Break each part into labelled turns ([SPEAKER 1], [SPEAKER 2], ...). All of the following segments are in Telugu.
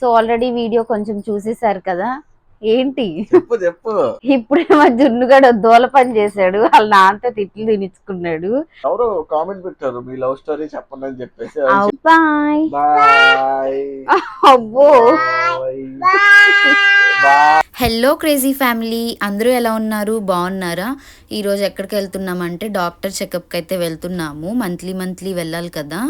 [SPEAKER 1] సో ఆల్రెడీ వీడియో కొంచెం చూసేశారు కదా. ఏంటి?
[SPEAKER 2] చెప్పు చెప్పు.
[SPEAKER 1] ఇప్పుడే మా జున్నుగాడు దూల పని చేశాడు. వాళ్ళ నాన్నతో తిట్లు తినించుకున్నాడు.
[SPEAKER 2] ఎవరు కామెంట్ పెట్టారు మీ లవ్ స్టోరీ చెప్పండి అని చెప్పేసి.
[SPEAKER 1] బాయ్.
[SPEAKER 2] బాయ్.
[SPEAKER 1] అబ్బో.
[SPEAKER 2] బాయ్.
[SPEAKER 3] హలో క్రేజీ ఫ్యామిలీ అందరూ ఎలా ఉన్నారు? బాగున్నారా? ఈరోజు ఎక్కడికి వెళ్తున్నామంటే డాక్టర్ చెకప్కి అయితే వెళ్తున్నాము. మంత్లీ మంత్లీ వెళ్ళాలి కదా.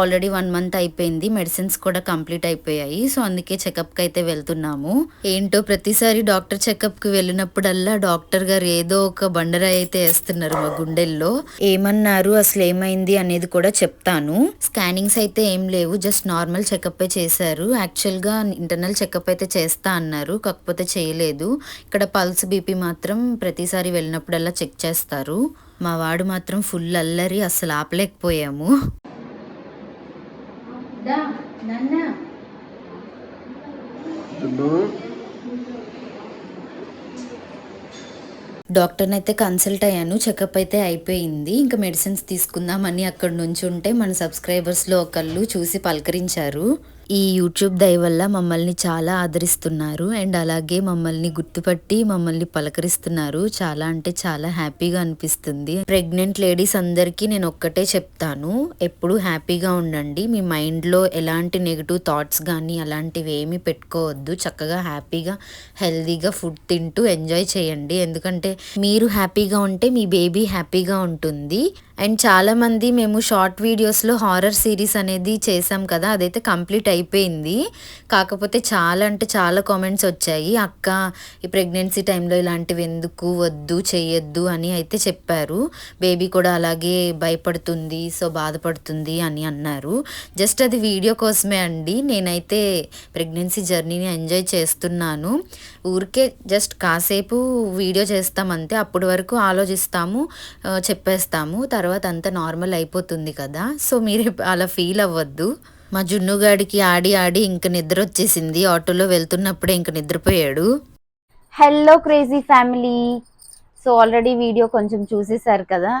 [SPEAKER 3] ఆల్రెడీ వన్ మంత్ అయిపోయింది. మెడిసిన్స్ కూడా కంప్లీట్ అయిపోయాయి. సో అందుకే చెకప్కి అయితే వెళ్తున్నాము. ఏంటో ప్రతిసారి డాక్టర్ చెకప్కి వెళ్ళినప్పుడల్లా డాక్టర్ గారు ఏదో ఒక బండరాయి అయితే వేస్తున్నారు మా గుండెల్లో. ఏమన్నారు? అసలు ఏమైంది అనేది కూడా చెప్తాను. స్కానింగ్స్ అయితే ఏం లేవు. జస్ట్ నార్మల్ చెకప్ చేశారు. యాక్చువల్గా ఇంటర్నల్ చెకప్ అయితే చేస్తా అన్నారు. కాకపోతే చేయలేదు. ఇక్కడ పల్స్ బీపీ మాత్రం ప్రతిసారి వెళ్ళినప్పుడల్లా చెక్ చేస్తారు. మా వాడు మాత్రం ఫుల్ అల్లరి అసలు ఆపలేకపోయాము. డాక్టర్ని అయితే కన్సల్ట్ అయ్యాను. చెకప్ అయితే అయిపోయింది. ఇంకా మెడిసిన్స్ తీసుకుందామని అక్కడ నుంచి ఉంటే మన సబ్స్క్రైబర్స్లో ఒకళ్ళు చూసి పలకరించారు. ఈ యూట్యూబ్ దయ వల్ల మమ్మల్ని చాలా ఆదరిస్తున్నారు. అండ్ అలాగే మమ్మల్ని గుర్తుపట్టి మమ్మల్ని పలకరిస్తున్నారు. చాలా అంటే చాలా హ్యాపీగా అనిపిస్తుంది. ప్రెగ్నెంట్ లేడీస్ అందరికీ నేను ఒక్కటే చెప్తాను. ఎప్పుడు హ్యాపీగా ఉండండి. మీ మైండ్లో ఎలాంటి నెగిటివ్ థాట్స్ కానీ అలాంటివి ఏమీ పెట్టుకోవద్దు. చక్కగా హ్యాపీగా హెల్దీగా ఫుడ్ తింటూ ఎంజాయ్ చేయండి. ఎందుకంటే మీరు హ్యాపీగా ఉంటే మీ బేబీ హ్యాపీగా ఉంటుంది. అండ్ చాలామంది మేము షార్ట్ వీడియోస్లో హారర్ సిరీస్ అనేది చేసాం కదా అదైతే కంప్లీట్ అయిపోయింది. కాకపోతే చాలా అంటే చాలా కామెంట్స్ వచ్చాయి. అక్క ఈ ప్రెగ్నెన్సీ టైంలో ఇలాంటివి ఎందుకు వద్దు చేయొద్దు అని అయితే చెప్పారు. బేబీ కూడా అలాగే భయపడుతుంది సో బాధపడుతుంది అని అన్నారు. జస్ట్ అది వీడియో కోసమే అండి. నేనైతే ప్రెగ్నెన్సీ జర్నీని ఎంజాయ్ చేస్తున్నాను. ఊరికే జస్ట్ కాసేపు వీడియో చేస్తాం అంతే. అప్పటి వరకు ఆలోచిస్తాము చెప్పేస్తాము. తర్వాత అంతా నార్మల్ అయిపోతుంది కదా. సో మీరు అలా ఫీల్ అవ్వద్దు. మా జున్నుగాడికి ఆడి ఆడి ఇంక నిద్ర వచ్చేసింది ఆటోలో వెళ్తున్నప్పుడే ఇంక నిద్రపోయాడు.
[SPEAKER 1] Hello crazy family. So already video కొంచెం చూసేశారు కదా?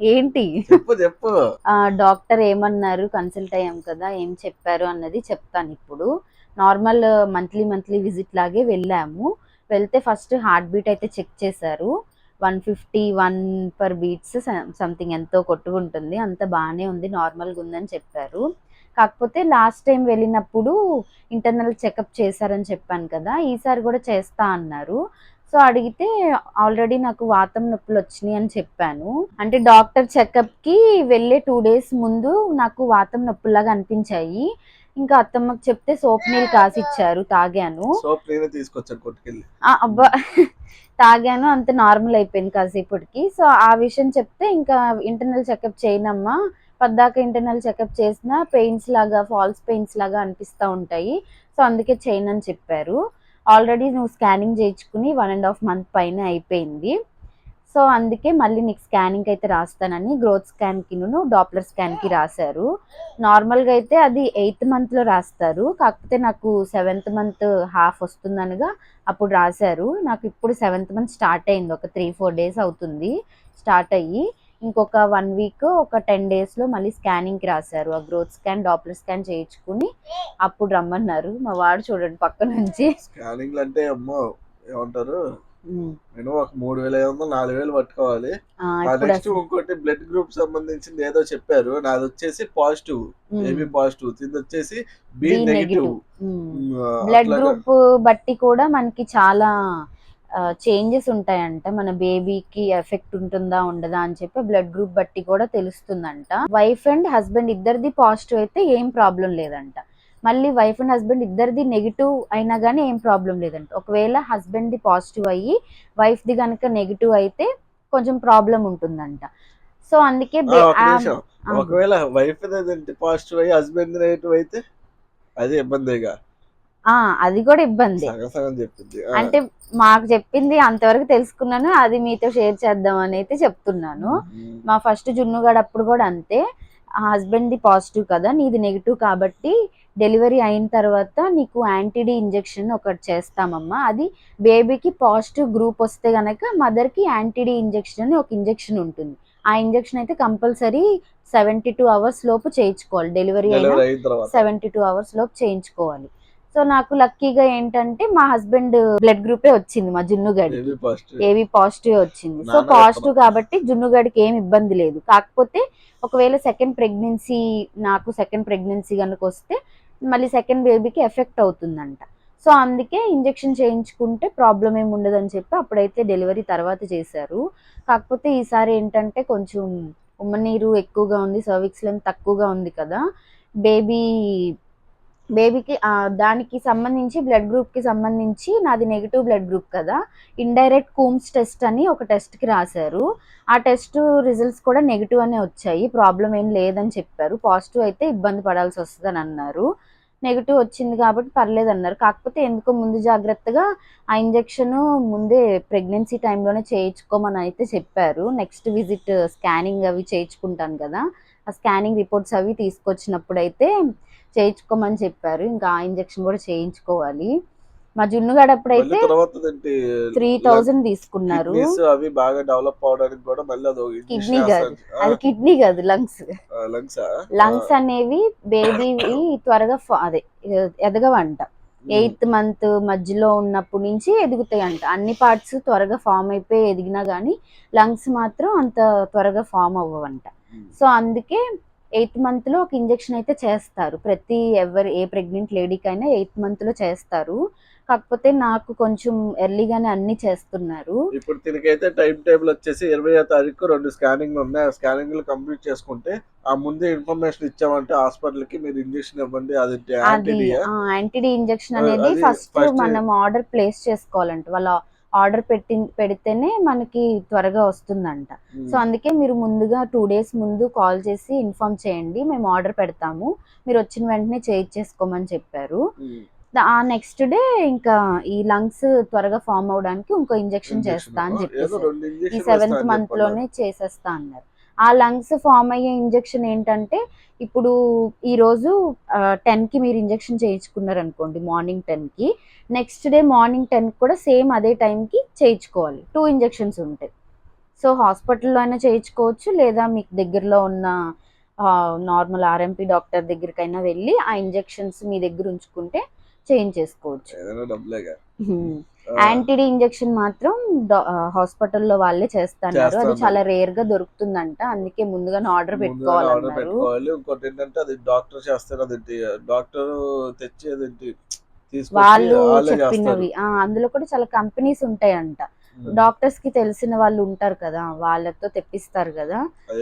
[SPEAKER 1] ఏంటి?
[SPEAKER 2] చెప్పు చెప్పు.
[SPEAKER 1] ఆ, డాక్టర్ ఏమన్నారు? కన్సల్ట్ అయ్యాం కదా ఏం చెప్పారు అన్నది చెప్తాను ఇప్పుడు. నార్మల్ మంత్లీ మంత్లీ విజిట్ లాగే వెళ్ళాము. వెళ్తే ఫస్ట్ హార్ట్ బీట్ అయితే చెక్ చేశారు. One fifty one per beats something ఎంతో కొట్టుకుంటుంది. అంత బాగానే ఉంది నార్మల్గా ఉందని చెప్పారు. కాకపోతే లాస్ట్ టైం వెళ్ళినప్పుడు ఇంటర్నల్ చెకప్ చేశారని చెప్పాను కదా ఈసారి కూడా చేస్తా అన్నారు. సో అడిగితే ఆల్రెడీ నాకు వాతం నొప్పులు వచ్చినాయి అని చెప్పాను. అంటే డాక్టర్ చెకప్కి వెళ్ళే టూ డేస్ ముందు నాకు వాతం నొప్పులాగా అనిపించాయి. ఇంకా అత్తమ్మకి చెప్తే సోప్ నీళ్ళు కాసిచ్చారు తాగాను. అబ్బా! తాగాను అంత నార్మల్ అయిపోయింది కాసేపటికి. సో ఆ విషయం చెప్తే ఇంకా ఇంటర్నల్ చెకప్ చేయనమ్మా పద్దాక ఇంటర్నల్ చెకప్ చేసిన పెయిన్స్ లాగా ఫాల్స్ పెయిన్స్ లాగా అనిపిస్తూ ఉంటాయి. సో అందుకే చేయనని చెప్పారు. ఆల్రెడీ నువ్వు స్కానింగ్ చేయించుకుని వన్ అండ్ హాఫ్ మంత్ పైన అయిపోయింది. సో అందుకే మళ్ళీ నీకు స్కానింగ్ అయితే రాస్తానని గ్రోత్ స్కాన్కి నువ్వు డాప్లర్ స్కాన్కి రాశారు. నార్మల్గా అయితే అది ఎయిత్ మంత్లో రాస్తారు. కాకపోతే నాకు సెవెంత్ మంత్ హాఫ్ వస్తుందనగా అప్పుడు రాశారు. నాకు ఇప్పుడు సెవెంత్ మంత్ స్టార్ట్ అయింది. ఒక త్రీ ఫోర్ డేస్ అవుతుంది. స్టార్ట్ అయ్యి ఇంకొక వన్ వీక్ ఒక టెన్ డేస్లో మళ్ళీ స్కానింగ్కి రాశారు. ఆ గ్రోత్ స్కాన్ డాప్లర్ స్కాన్ చేయించుకుని అప్పుడు రమ్మన్నారు. మా వాడు చూడండి పక్క నుంచి.
[SPEAKER 2] స్కానింగ్ అంటే అమ్మో ఏమంటారు? నేను ఒక మూడు వేల ఐదు వందలు నాలుగు వేలు పట్టుకోవాలి. నెక్స్ట్ ఇంకోటి బ్లడ్ గ్రూప్ సంబంధించింది ఏదో చెప్పారు. నాది వచ్చేసి పాజిటివ్ ఏబి పాజిటివ్ ఇది వచ్చేసి బి నెగిటివ్.
[SPEAKER 1] బ్లడ్ గ్రూప్ బట్టి కూడా మనకి చాలా చేంజెస్ ఉంటాయంట. మన బేబీకి ఎఫెక్ట్ ఉంటుందా ఉండదా అని చెప్పి బ్లడ్ గ్రూప్ బట్టి కూడా తెలుస్తుందంట. వైఫ్ అండ్ హస్బెండ్ ఇద్దరిది పాజిటివ్ అయితే ఏం ప్రాబ్లం లేదంట. మళ్ళీ వైఫ్ అండ్ హస్బెండ్ ఇద్దరిది నెగిటివ్ అయినా కానీ ఏం ప్రాబ్లం లేదంట. ఒకవేళ హస్బెండ్ ది పాజిటివ్ అయ్యి వైఫ్ ది కనుక నెగిటివ్ అయితే కొంచెం ప్రాబ్లం ఉంటుందంట. సో అందుకే
[SPEAKER 2] ఒకవేళ వైఫ్ పాజిటివ్ అయ్యి హస్బెండ్ నెగిటివ్ అయితే అది ఇబ్బందిగా
[SPEAKER 1] ఆ, అది కూడా ఇబ్బంది. అంటే మాకు చెప్పింది అంతవరకు తెలుసుకున్నాను అది మీతో షేర్ చేద్దాం అని అయితే చెప్తున్నాను. మా ఫస్ట్ జున్నుగాడు అప్పుడు కూడా అంతే హస్బెండ్ ది పాజిటివ్ కదా నీది నెగిటివ్ కాబట్టి డెలివరీ అయిన తర్వాత నీకు యాంటీడీ ఇంజెక్షన్ ఒకటి చేస్తామమ్మా. అది బేబీకి పాజిటివ్ గ్రూప్ వస్తే గనక మదర్కి యాంటీడీ ఇంజెక్షన్ అని ఒక ఇంజెక్షన్ ఉంటుంది. ఆ ఇంజెక్షన్ అయితే కంపల్సరీ సెవెంటీ టూ అవర్స్ లోపు చేయించుకోవాలి. డెలివరీ అయిన సెవెంటీ టూ అవర్స్ లోపు చేయించుకోవాలి. సో నాకు లక్కీగా ఏంటంటే మా హస్బెండ్ బ్లడ్ గ్రూపే వచ్చింది మా జున్నుగడి ఏవి పాజిటివ్ వచ్చింది. So positive. కాబట్టి జున్నుగడికి ఏం ఇబ్బంది లేదు. కాకపోతే ఒకవేళ సెకండ్ ప్రెగ్నెన్సీ నాకు సెకండ్ ప్రెగ్నెన్సీ కనుక వస్తే మళ్ళీ సెకండ్ బేబీకి ఎఫెక్ట్ అవుతుందంట. సో అందుకే ఇంజెక్షన్ చేయించుకుంటే ప్రాబ్లం ఏమి ఉండదని చెప్పి అప్పుడైతే డెలివరీ తర్వాత చేశారు. కాకపోతే ఈసారి ఏంటంటే కొంచెం ఉమ్మనీరు ఎక్కువగా ఉంది సర్విక్స్ లెంత్ తక్కువగా ఉంది కదా. బేబీ బేబీకి దానికి సంబంధించి బ్లడ్ గ్రూప్కి సంబంధించి నాది నెగిటివ్ బ్లడ్ గ్రూప్ కదా. ఇండైరెక్ట్ కూమ్స్ టెస్ట్ అని ఒక టెస్ట్కి రాశారు. ఆ టెస్ట్ రిజల్ట్స్ కూడా నెగిటివ్ అనే వచ్చాయి. ప్రాబ్లం ఏం లేదని చెప్పారు. పాజిటివ్ అయితే ఇబ్బంది పడాల్సి వస్తుందని అన్నారు. నెగిటివ్ వచ్చింది కాబట్టి పర్లేదు అన్నారు. కాకపోతే ఎందుకో ముందు జాగ్రత్తగా ఆ ఇంజెక్షన్ ముందే ప్రెగ్నెన్సీ టైంలోనే చేయించుకోమని అయితే చెప్పారు. నెక్స్ట్ విజిట్ స్కానింగ్ అవి చేయించుకుంటాను కదా. ఆ స్కానింగ్ రిపోర్ట్స్ అవి తీసుకొచ్చినప్పుడు అయితే చేయించుకోమని చెప్పారు. ఇంకా ఆ ఇంజెక్షన్ కూడా చేయించుకోవాలి. మా జున్నుగాడు అప్పుడైతే
[SPEAKER 2] మళ్ళీ తర్వాత ఏంటి?
[SPEAKER 1] త్రీ థౌజండ్ తీసుకున్నారు.
[SPEAKER 2] అవి బాగా డెవలప్ అవడానికి కూడా మళ్ళీ
[SPEAKER 1] కిడ్నీ కాదు. అది కిడ్నీ కాదు లంగ్స్.
[SPEAKER 2] లంగ్స్?
[SPEAKER 1] లంగ్స్ అనేవి బేబీవి త్వరగా అదే ఎదగవంట. ఎయిత్ మంత్ మధ్యలో ఉన్నప్పటి నుంచి ఎదుగుతాయి అంట అన్ని పార్ట్స్ త్వరగా ఫామ్ అయిపోయి ఎదిగినా కానీ లంగ్స్ మాత్రం అంత త్వరగా ఫామ్ అవ్వవంట. సో అందుకే ఎయిత్ మంత్లో ఒక ఇంజెక్షన్ అయితే చేస్తారు. ప్రతి ఎవరు ఏ ప్రెగ్నెంట్ లేడీకైనా ఎయిత్ మంత్లో చేస్తారు. కాకపోతే నాకు కొంచెం ఎర్లీగానే అన్ని చేస్తున్నారు.
[SPEAKER 2] ఇప్పుడు దీనికైతే టైం టేబుల్ వచ్చేసి ఇరవయో తారీఖు రెండు స్కానింగ్ ఉన్నాయి. ఆ స్కానింగ్ కంప్లీట్ చేసుకుంటే ఆ ముందే ఇన్ఫర్మేషన్ ఇచ్చామంటే హాస్పిటల్కి మీరు ఇంజెక్షన్ ఇవ్వండి అది
[SPEAKER 1] యాంటీడీ ఇంజెక్షన్ అనేది ఫస్ట్ మనం ఆర్డర్ ప్లేస్ చేసుకోవాలంట. వాళ్ళ ఆర్డర్ పెట్టి పెడితేనే మనకి త్వరగా వస్తుందంట. సో అందుకే మీరు ముందుగా టూ డేస్ ముందు కాల్ చేసి ఇన్ఫార్మ్ చేయండి మేము ఆర్డర్ పెడతాము. మీరు వచ్చిన వెంటనే చేయించేసుకోమని చెప్పారు. ఆ నెక్స్ట్ డే ఇంకా ఈ లంగ్స్ త్వరగా ఫామ్ అవడానికి ఇంకో ఇంజెక్షన్ చేస్తా అని చెప్పేసి ఈ సెవెంత్ మంత్లోనే చేసేస్తా అన్నారు. ఆ లంగ్స్ ఫామ్ అయ్యే ఇంజెక్షన్ ఏంటంటే ఇప్పుడు ఈ రోజు టెన్కి మీరు ఇంజెక్షన్ చేయించుకున్నారు అనుకోండి మార్నింగ్ టెన్కి నెక్స్ట్ డే మార్నింగ్ టెన్ కూడా సేమ్ అదే time కి చేయించుకోవాలి. టూ ఇంజెక్షన్స్ ఉంటాయి సో హాస్పిటల్లో అయినా చేయించుకోవచ్చు లేదా మీకు దగ్గరలో ఉన్న నార్మల్ ఆర్ఎంపీ డాక్టర్ దగ్గరికైనా వెళ్ళి ఆ ఇంజెక్షన్స్ మీ దగ్గర ఉంచుకుంటే చేయించేసుకోవచ్చు
[SPEAKER 2] ఏదైనా డబ్బులేగా
[SPEAKER 1] యాంటీడీ ఇంజెక్షన్ మాత్రం హాస్పిటల్లో వాళ్ళే చేస్తున్నారు. అది. చాలా రేర్గా దొరుకుతుందంట. అందుకే ముందుగానే ఆర్డర్
[SPEAKER 2] పెట్టుకోవాలి. ఇంకోటి ఏంటంటే అది డాక్టర్ చేస్తారు అదేంటి డాక్టర్ తెచ్చి అదేంటి తీసుకొచ్చి
[SPEAKER 1] వాళ్ళు చెప్పినవి. ఆ, అందులో కూడా చాలా కంపెనీస్ ఉంటాయంట. డాక్టర్స్కి తెలిసిన వాళ్ళు ఉంటారు కదా వాళ్ళతో తెప్పిస్తారు కదా.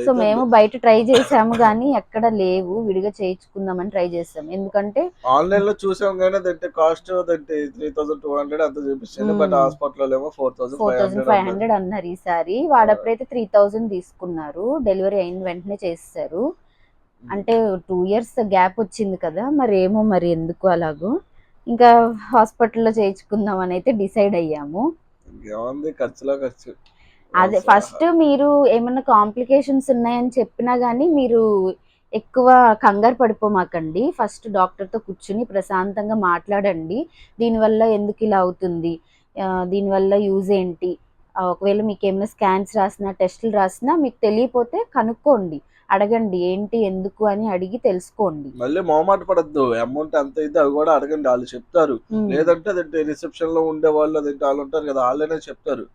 [SPEAKER 1] సో మేము బయట ట్రై చేసాము కానీ ఎక్కడ లేవు విడిగా చేయించుకుందామని ట్రై చేసాం ఎందుకంటే
[SPEAKER 2] ఆన్లైన్లో చూసాం కానీ అదంటే కాస్ట్ అదంటే త్రీ థౌసండ్ టూ హండ్రెడ్ అంత చూపించింది
[SPEAKER 1] Hmm.
[SPEAKER 2] బట్ హాస్పిటల్ ఏమో four thousand
[SPEAKER 1] four thousand five
[SPEAKER 2] hundred
[SPEAKER 1] అన్నారు ఈసారి. వాడప్పుడైతే త్రీ థౌసండ్ తీసుకున్నారు. డెలివరీ అయిన వెంటనే చేసేసారు అంటే టూ ఇయర్స్ గ్యాప్ వచ్చింది కదా మరి ఏమో మరి ఎందుకు అలాగో? ఇంకా హాస్పిటల్లో చేయించుకుందాం అని అయితే డిసైడ్ అయ్యాము.
[SPEAKER 2] ఖర్చులో ఖర్చు.
[SPEAKER 1] అదే ఫస్ట్ మీరు ఏమన్నా కాంప్లికేషన్స్ ఉన్నాయని చెప్పినా కానీ మీరు ఎక్కువ కంగారు పడిపోమాకండి. ఫస్ట్ డాక్టర్తో కూర్చుని ప్రశాంతంగా మాట్లాడండి. దీనివల్ల ఎందుకు ఇలా అవుతుంది? దీనివల్ల యూజ్ ఏంటి? ఒకవేళ మీకు ఏమైనా స్కాన్స్ రాసినా టెస్టులు రాసినా మీకు తెలియపోతే కనుక్కోండి. అడగండి ఏంటి ఎందుకు అని అడిగి తెలుసుకోండి.
[SPEAKER 2] మళ్ళీ మొహమాట పడద్దు అమౌంట్ ఎంత అయితే అవి కూడా అడగండి వాళ్ళు చెప్తారు. లేదంటే అదంటే రిసెప్షన్లో ఉండే వాళ్ళు అదంటే వాళ్ళు ఉంటారు కదా వాళ్ళనే చెప్తారు.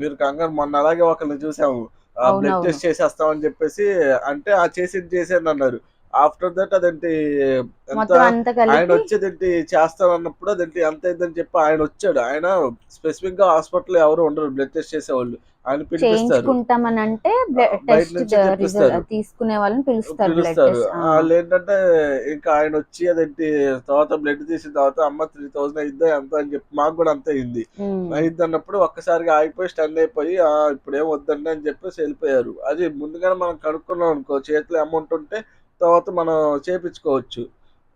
[SPEAKER 2] మీరు కంగారు మొన్న అలాగే ఒకరిని చూసాము. బ్లడ్ టెస్ట్ చేసేస్తామని చెప్పేసి అంటే ఆ చేసి చేసేది అన్నారు. ఆఫ్టర్ దట్ అదేంటి ఆయన వచ్చేదేంటి చేస్తానన్నప్పుడు అదేంటి ఎంత అయిందని చెప్పి ఆయన వచ్చాడు. ఆయన స్పెసిఫిక్గా హాస్పిటల్ ఎవరు ఉండరు బ్లడ్ టెస్ట్ చేసేవాళ్ళు. ఆయన
[SPEAKER 1] చేయించుకుంటామని అంటే టెస్ట్. తీసుకునే వాళ్ళని పిలుస్తారు
[SPEAKER 2] వాళ్ళు ఏంటంటే ఇంకా ఆయన వచ్చి అదేంటి తర్వాత బ్లడ్ తీసిన తర్వాత అమ్మ త్రీ థౌసండ్ అయిందా ఎంత అని చెప్పి మాకు కూడా అంత అయింది. అయింది అన్నప్పుడు ఒక్కసారిగా ఆగిపోయి స్టన్ అయిపోయి "ఆ, ఇప్పుడేం వద్దండి అని చెప్పేసి వెళ్ళిపోయారు. అది ముందుగానే మనం కనుక్కున్నాం అనుకో చేతిలో అమౌంట్ ఉంటే తర్వాత మనం చేపించుకోవచ్చు.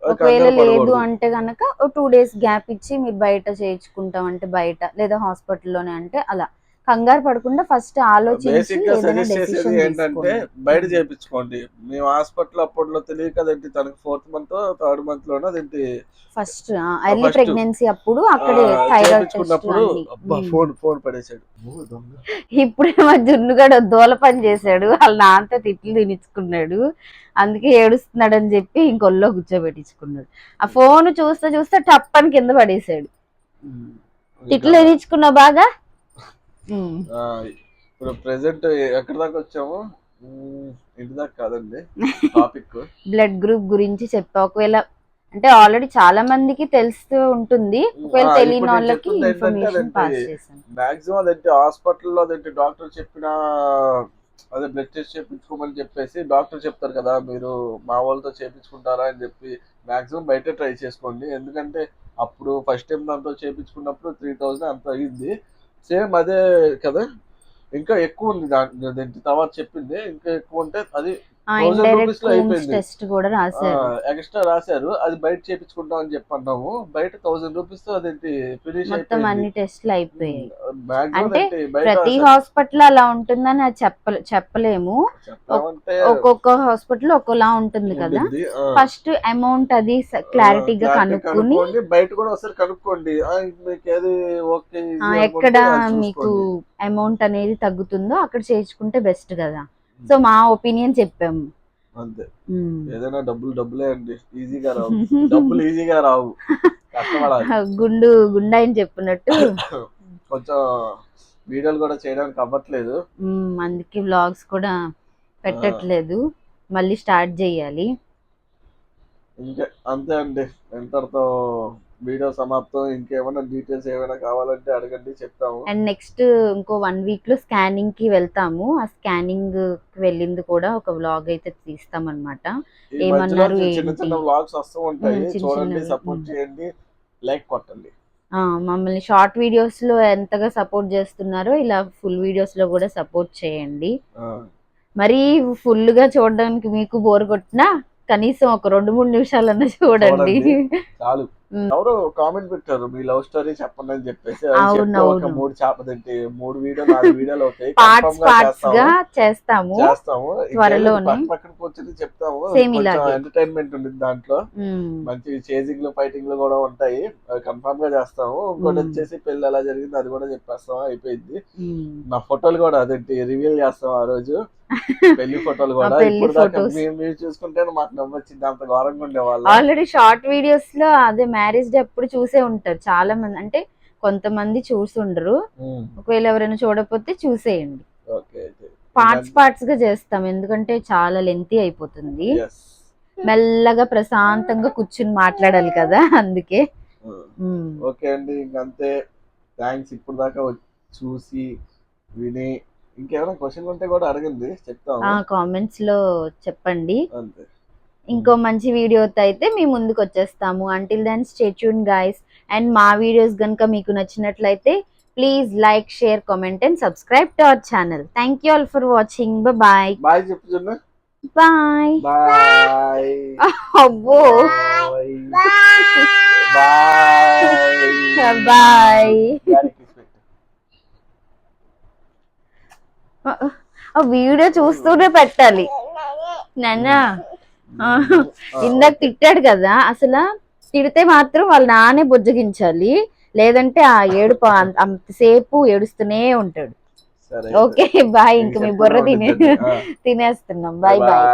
[SPEAKER 1] ఒకవేళ లేదు. అంటే గనక టూ డేస్ గ్యాప్ ఇచ్చి మీరు బయట చేయించుకుంటాం అంటే బయట లేదా హాస్పిటల్లోనే అంటే అలా. కంగారు పడకుండా ఫస్ట్ ఆలోచించి
[SPEAKER 2] ఏంటంటే బయట చేపించుకోండి. మేము హాస్పిటల్ అప్పట్లో తెలియక అదేంటి తనకి ఫోర్త్ మంత్ థర్డ్ మంత్లోనే అదేంటి
[SPEAKER 1] ఫస్ట్ ఎర్లీ. ప్రెగ్నెన్సీ అప్పుడు అక్కడే థైరాయిడ్
[SPEAKER 2] ఫోన్ ఫోన్ పడేసాడు.
[SPEAKER 1] ఇప్పుడేమో జున్నుగాడు దూల పని చేశాడు. వాళ్ళ నాన్నతో తిట్లు తినించుకున్నాడు అందుకే ఏడుస్తున్నాడు అని చెప్పి ఇంకొల్లో కూర్చోబెట్టించుకున్నాడు. ఆ ఫోన్ చూస్తే చూస్తే టప్పని కింద పడేశాడు.
[SPEAKER 2] ఉమ్.
[SPEAKER 1] తిట్లు తినించుకున్నావు బాగా
[SPEAKER 2] ఇప్పుడు ప్రెసెంట్ ఎక్కడి దాకా వచ్చాము? ఉమ్, ఇంటి దాకా కాదండి. టాపిక్
[SPEAKER 1] బ్లడ్ గ్రూప్ గురించి చెప్పా. ఒకవేళ అంటే ఆల్రెడీ చాలా మందికి తెలుస్తూ ఉంటుంది. ఒకవేళ తెలియని వాళ్ళకి ఇన్ఫర్మేషన్ పాస్ చేశాను.
[SPEAKER 2] మాక్సిమం అదేంటి హాస్పిటల్లో అదేంటి డాక్టర్ చెప్పిన అదే బ్లడ్ టెస్ట్ చేయించుకోమని చెప్పేసి డాక్టర్ చెప్తారు కదా మీరు మా వాళ్ళతో చేయించుకుంటారా అని చెప్పి మాక్సిమం బయట ట్రై చేసుకోండి. ఎందుకంటే అప్పుడు ఫస్ట్ టైం దాంతో చేయించుకున్నప్పుడు త్రీ థౌజండ్ అంత అయ్యింది సేమ్ అదే కదా? ఇంకా ఎక్కువ ఉంది దాని తర్వాత చెప్పింది. ఇంకా ఎక్కువ ఉంటే అది
[SPEAKER 1] ఆ
[SPEAKER 2] 1000
[SPEAKER 1] ఇండైరెక్ట్
[SPEAKER 2] rupees లో అయిపోయింది.
[SPEAKER 1] టెస్ట్ కూడా రాశారు.
[SPEAKER 2] ఎక్స్ట్రా రాశారు. అది బయట చేయించుకుంటాం అని చెప్పి అన్నాము బయట థౌసండ్ రూపీస్తో అదేంటి ఫినిష్
[SPEAKER 1] మొత్తం అన్ని టెస్ట్లు అయిపోయాయి. అంటే ప్రతి హాస్పిటల్ అలా ఉంటుందని అది చెప్ప చెప్పలేము. ఒక్కొక్క హాస్పిటల్ ఒక్కోలా ఉంటుంది కదా. ఫస్ట్ అమౌంట్ అది క్లారిటీగా
[SPEAKER 2] ఆ, clarity
[SPEAKER 1] కనుక్కుని.
[SPEAKER 2] బయట కూడా ఒకసారి కనుక్కోండి.
[SPEAKER 1] ఎక్కడ మీకు అమౌంట్ అనేది తగ్గుతుందో అక్కడ చేయించుకుంటే బెస్ట్ కదా. సో మా ఒపీనియన్ చెప్పాము.
[SPEAKER 2] అంతే. ఏదైనా డబ్బులు డబ్బులే అండి. ఈజీగా రావు. డబ్బులు ఈజీగా రావు. కష్టపడాలి.
[SPEAKER 1] గుండు గుండా అని చెప్పినట్టు.
[SPEAKER 2] కొంచెం వీడియోలు కూడా చేయడానికి అవ్వట్లేదు.
[SPEAKER 1] అందుకే వ్లాగ్స్ కూడా పెట్టట్లేదు. మళ్ళీ స్టార్ట్ చేయాలి.
[SPEAKER 2] ఇంకా అంతే అండి. ఎంతటితో వీడియో సమాప్తం ఇంకేమైనా డీటెయిల్స్ ఏమైనా కావాలంటే అడగండి చెప్తాము
[SPEAKER 1] అండ్ నెక్స్ట్ ఇంకో వన్ వీక్లో స్కానింగ్కి వెళ్తాము ఆ స్కానింగ్కి వెళ్ళింది కూడా ఒక వ్లాగ్ అయితే తీస్తాం అనమాట ఏమన్నారు,
[SPEAKER 2] చిన్న చిన్న? వ్లాగ్స్ వస్తూ ఉంటాయి చూడండి. సపోర్ట్. చేయండి లైక్ కొట్టండి
[SPEAKER 1] మమ్మల్ని షార్ట్ వీడియోస్లో ఎంతగా సపోర్ట్ చేస్తున్నారో ఇలా ఫుల్ వీడియోస్లో కూడా సపోర్ట్ చేయండి మరీ ఫుల్గా చూడడానికి మీకు బోర్ కొట్టినా కనీసం ఒక రెండు మూడు నిమిషాలన్నా చూడండి.
[SPEAKER 2] చాలు. ఎవరు కామెంట్ పెట్టారు మీ లవ్ స్టోరీ చెప్పండి అని చెప్పేసి ఒక. మూడు చేపదంటే మూడు వీడియో నాలుగు వీడియోలు అవుతాయి
[SPEAKER 1] పార్ట్స్ పార్ట్స్గా
[SPEAKER 2] చేస్తాము.
[SPEAKER 1] చేస్తాము.
[SPEAKER 2] పక్క పక్కన కూర్చొని చెప్తాము. ఎంటర్టైన్మెంట్ ఉంటుంది దాంట్లో. మంచి చేజింగ్లు ఫైటింగ్లు కూడా ఉంటాయి కన్ఫర్మ్గా చేస్తాము ఇంకోటి. వచ్చేసి పెళ్ళి ఎలా జరిగింది అది కూడా చెప్పేస్తాం అయిపోయింది. నా ఫోటోలు కూడా అదేంటి రివీల్ చేస్తాం ఆ రోజు పెళ్ళి ఫోటోలు కూడా
[SPEAKER 1] పెళ్ళి
[SPEAKER 2] మీరు చూసుకుంటే మాకు నమ్మొచ్చింది అంత ఘోరంగా ఉండేవాళ్ళం.
[SPEAKER 1] ఆల్రెడీ షార్ట్ వీడియోస్లో అదే మ్యారేజ్ డే అప్పుడు చూసే ఉంటారు చాలా మంది అంటే కొంతమంది చూసుండరు. ఒకవేళ ఎవరైనా చూడకపోతే చూసేయండి. పార్ట్స్ పార్ట్స్గా చేస్తాం ఎందుకంటే చాలా లెంతీ అయిపోతుంది. మెల్లగా ప్రశాంతంగా కూర్చుని మాట్లాడాలి కదా అందుకే.
[SPEAKER 2] ఓకే అండి ఇంకంతే. థ్యాంక్స్ ఇప్పుడు దాకా చూసి విని ఇంకేమైనా క్వశ్చన్ ఉంటే కూడా అడగండి చెప్తాము.
[SPEAKER 1] ఆ కామెంట్స్లో చెప్పండి.
[SPEAKER 2] అంతే.
[SPEAKER 1] ఇంకో మంచి వీడియోతో అయితే మీ ముందుకు వచ్చేస్తాము. Until then stay tuned guys and మా వీడియోస్ కనుక మీకు నచ్చినట్లయితే please like share comment and subscribe to our channel thank you all for watching bye
[SPEAKER 2] bye చెప్తున్నా
[SPEAKER 1] బాయ్
[SPEAKER 2] బాయ్
[SPEAKER 1] అబ్బో.
[SPEAKER 2] బాయ్
[SPEAKER 1] బాయ్ ఆ వీడియో చూస్తూనే పెట్టాలి. నాన్న ఇందాక తిట్టాడు కదా అసలు తిడితే మాత్రం వాళ్ళ నానే బుజ్జగించాలి లేదంటే ఆ ఏడుపు అంత- అంతసేపు ఏడుస్తూనే ఉంటాడు. ఓకే బాయ్ ఇంక మీ బుర్ర తినే. తినేస్తున్నాం. బాయ్.
[SPEAKER 2] బాయ్.